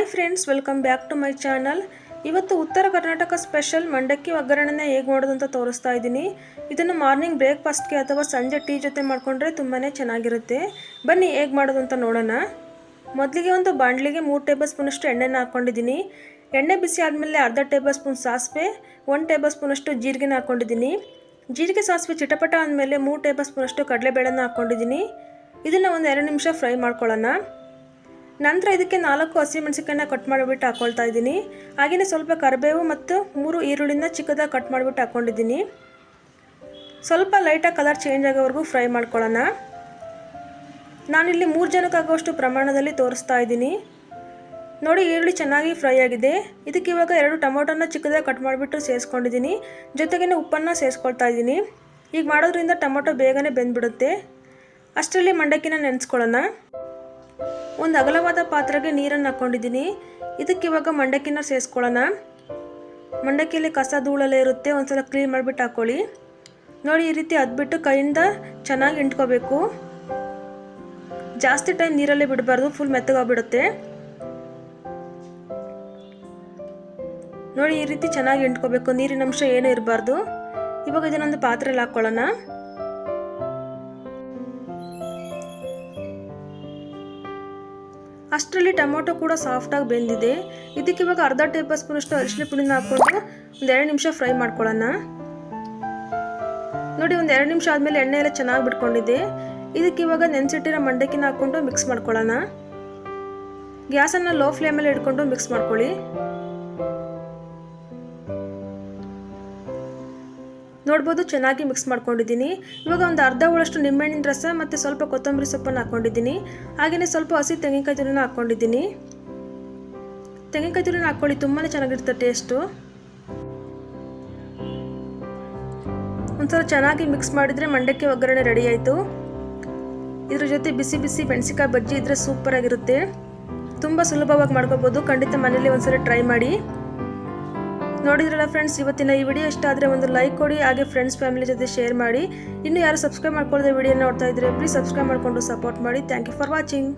Hi friends welcome back to my channel ಇವತ್ತು Uttara Karnataka special ಮಂಡಕ್ಕಿ ಒಗ್ಗರಣೆನ ಹೇಗೆ ಮಾಡೋದು ಅಂತ ತೋರಿಸ್ತಾ ಇದ್ದೀನಿ. ಇದನ್ನು ಮಾರ್ನಿಂಗ್ ಬ್ರೇಕ್ಫಾಸ್ಟ್ಗೆ ಅಥವಾ ಸಂಜೆ ಟೀ ಜೊತೆ ಮಾಡಿಕೊಂಡ್ರೆ ತುಂಬಾ ಚೆನ್ನಾಗಿರುತ್ತೆ. ಬನ್ನಿ ಹೇಗೆ ಮಾಡೋದು ಅಂತ ನೋಡೋಣ. ಮೊದಲಿಗೆ ಒಂದು ಬಾಣಲಿಗೆ ಮೂರು ಟೇಬಲ್ ಸ್ಪೂನಷ್ಟು ಎಣ್ಣೆನ ಹಾಕ್ಕೊಂಡಿದ್ದೀನಿ ಎಣ್ಣೆ ಬಿಸಿ ಆದಮೇಲೆ ಅರ್ಧ ಟೇಬಲ್ ಸ್ಪೂನ್ ಸಾಸಿವೆ, ಒಂದು ಟೇಬಲ್ ಸ್ಪೂನಷ್ಟು ಜೀರಿಗೆನ ಹಾಕ್ಕೊಂಡಿದ್ದೀನಿ ಜೀರಿಗೆ ಸಾಸಿವೆ ಚಿಟಪಟ ಅಂದಮೇಲೆ ಮೂರು ಟೇಬಲ್ ಸ್ಪೂನಷ್ಟು ಕಡಲೆಬೇಳೆನ ಹಾಕ್ಕೊಂಡಿದ್ದೀನಿ ಇದನ್ನು ಒಂದು ಎರಡು ನಿಮಿಷ ಫ್ರೈ ಮಾಡ್ಕೊಳ್ಳೋಣ. ನಂತರ ಇದಕ್ಕೆ ನಾಲ್ಕು ಹಸಿಮೆಣಸಿಕಾಯನ್ನ ಕಟ್ ಮಾಡಿಬಿಟ್ಟು ಹಾಕ್ಕೊಳ್ತಾ ಇದ್ದೀನಿ. ಹಾಗೆಯೇ ಸ್ವಲ್ಪ ಕರಿಬೇವು ಮತ್ತು ಮೂರು ಈರುಳ್ಳಿನ ಚಿಕ್ಕದಾಗಿ ಕಟ್ ಮಾಡಿಬಿಟ್ಟು ಹಾಕ್ಕೊಂಡಿದ್ದೀನಿ ಸ್ವಲ್ಪ ಲೈಟಾಗಿ ಕಲರ್ ಚೇಂಜ್ ಆಗೋವರೆಗೂ ಫ್ರೈ ಮಾಡ್ಕೊಳ್ಳೋಣ. ನಾನಿಲ್ಲಿ ಮೂರು ಜನಕ್ಕಾಗುವಷ್ಟು ಪ್ರಮಾಣದಲ್ಲಿ ತೋರಿಸ್ತಾ ಇದ್ದೀನಿ. ನೋಡಿ, ಈರುಳ್ಳಿ ಚೆನ್ನಾಗಿ ಫ್ರೈ ಆಗಿದೆ. ಇದಕ್ಕೆ ಇವಾಗ ಎರಡು ಟೊಮೊಟೊನ ಚಿಕ್ಕದಾಗಿ ಕಟ್ ಮಾಡಿಬಿಟ್ಟು ಸೇರಿಸ್ಕೊಂಡಿದ್ದೀನಿ ಜೊತೆಗೇ ಉಪ್ಪನ್ನು ಸೇರಿಸ್ಕೊಳ್ತಾ ಇದ್ದೀನಿ. ಈಗ ಮಾಡೋದ್ರಿಂದ ಟೊಮೊಟೊ ಬೇಗನೆ ಬೆಂದ್ಬಿಡುತ್ತೆ. ಅಷ್ಟರಲ್ಲಿ ಮಂಡಕ್ಕಿನ ನೆನೆಸ್ಕೊಳ್ಳೋಣ. ಒಂದು ಅಗಲವಾದ ಪಾತ್ರೆಗೆ ನೀರನ್ನು ಹಾಕ್ಕೊಂಡಿದ್ದೀನಿ ಇದಕ್ಕೆ ಇವಾಗ ಮಂಡಕ್ಕಿನ ಸೇರಿಸ್ಕೊಳ್ಳೋಣ ಮಂಡಕ್ಕಿಯಲ್ಲಿ ಕಸ ಧೂಳೆಲ್ಲ ಇರುತ್ತೆ, ಒಂದ್ಸಲ ಕ್ಲೀನ್ ಮಾಡಿಬಿಟ್ಟು ಹಾಕ್ಕೊಳ್ಳಿ ನೋಡಿ, ಈ ರೀತಿ ಅದ್ಬಿಟ್ಟು ಕೈಯಿಂದ ಚೆನ್ನಾಗಿ ಇಂಟ್ಕೋಬೇಕು ಜಾಸ್ತಿ ಟೈಮ್ ನೀರಲ್ಲೇ ಬಿಡಬಾರ್ದು ಫುಲ್ ಮೆತ್ತಗಾಗ್ಬಿಡುತ್ತೆ. ನೋಡಿ, ಈ ರೀತಿ ಚೆನ್ನಾಗಿ ಇಂಟ್ಕೋಬೇಕು ನೀರಿನ ಅಂಶ ಏನೂ ಇರಬಾರ್ದು. ಇವಾಗ ಇದನ್ನೊಂದು ಪಾತ್ರೆಯಲ್ಲಿ ಹಾಕ್ಕೊಳ್ಳೋಣ ಅಷ್ಟರಲ್ಲಿ ಟೊಮೊಟೊ ಕೂಡ ಸಾಫ್ಟಾಗಿ ಬೆಂದಿದೆ. ಇದಕ್ಕೆ ಇವಾಗ ಅರ್ಧ ಟೇಬಲ್ ಸ್ಪೂನಷ್ಟು ಅರಿಶಿನ ಪುಡಿನ ಹಾಕ್ಕೊಂಡು ಒಂದು ಎರಡು ನಿಮಿಷ ಫ್ರೈ ಮಾಡ್ಕೊಳ್ಳೋಣ. ನೋಡಿ, ಒಂದು ಎರಡು ನಿಮಿಷ ಆದಮೇಲೆ ಎಣ್ಣೆ ಎಲ್ಲ ಚೆನ್ನಾಗಿ ಬಿಟ್ಕೊಂಡಿದೆ. ಇದಕ್ಕೆ ಇವಾಗ ನೆನೆಸಿಟ್ಟಿರೋ ಮಂಡಕ್ಕಿನ ಹಾಕ್ಕೊಂಡು ಮಿಕ್ಸ್ ಮಾಡ್ಕೊಳ್ಳೋಣ. ಗ್ಯಾಸನ್ನು ಲೋ ಫ್ಲೇಮಲ್ಲಿ ಇಟ್ಕೊಂಡು ಮಿಕ್ಸ್ ಮಾಡ್ಕೊಳ್ಳಿ. ನೋಡ್ಬೋದು, ಚೆನ್ನಾಗಿ ಮಿಕ್ಸ್ ಮಾಡ್ಕೊಂಡಿದ್ದೀನಿ. ಇವಾಗ ಒಂದು ಅರ್ಧ ಹೋಳಷ್ಟು ನಿಂಬೆಹಣ್ಣಿನ ರಸ ಮತ್ತು ಸ್ವಲ್ಪ ಕೊತ್ತಂಬರಿ ಸೊಪ್ಪನ್ನು ಹಾಕ್ಕೊಂಡಿದ್ದೀನಿ ಹಾಗೆಯೇ ಸ್ವಲ್ಪ ಹಸಿ ತೆಂಗಿನಕಾಯಿ ತುರಿನ ಹಾಕ್ಕೊಂಡಿದ್ದೀನಿ ತೆಂಗಿನಕಾಯಿ ತುರಿನ ಹಾಕ್ಕೊಳ್ಳಿ ತುಂಬಾ ಚೆನ್ನಾಗಿರುತ್ತೆ ಟೇಸ್ಟು ಒಂದ್ಸಲ ಚೆನ್ನಾಗಿ ಮಿಕ್ಸ್ ಮಾಡಿದರೆ ಮಂಡಕ್ಕಿ ಒಗ್ಗರಣೆ ರೆಡಿ ಆಯಿತು. ಇದ್ರ ಜೊತೆ ಬಿಸಿ ಬಿಸಿ ಮೆಣಸಿಕಾಯಿ ಬಜ್ಜಿ ಇದ್ರೆ ಸೂಪರಾಗಿರುತ್ತೆ ತುಂಬ ಸುಲಭವಾಗಿ ಮಾಡ್ಕೋಬೋದು. ಖಂಡಿತ ಮನೇಲಿ ಒಂದ್ಸಲ ಟ್ರೈ ಮಾಡಿ. ನೋಡಿದ್ರಲ್ಲ ಫ್ರೆಂಡ್ಸ್ ಇವತ್ತಿನ ಈ ವಿಡಿಯೋ ಇಷ್ಟ ಆದರೆ ಒಂದು ಲೈಕ್ ಕೊಡಿ, ಹಾಗೆ ಫ್ರೆಂಡ್ಸ್ ಫ್ಯಾಮಿಲಿ ಜೊತೆ ಶೇರ್ ಮಾಡಿ. ಇನ್ನು ಯಾರು ಸಬ್ಸ್ಕ್ರೈಬ್ ಮಾಡ್ಕೊಳ್ಳದೆ ವಿಡಿಯೋ ನೋಡ್ತಾ ಇದ್ರೆ ಪ್ಲೀಸ್ ಸಬ್ಸ್ಕ್ರೈಬ್ ಮಾಡಿಕೊಂಡು ಸಪೋರ್ಟ್ ಮಾಡಿ. Thank you for watching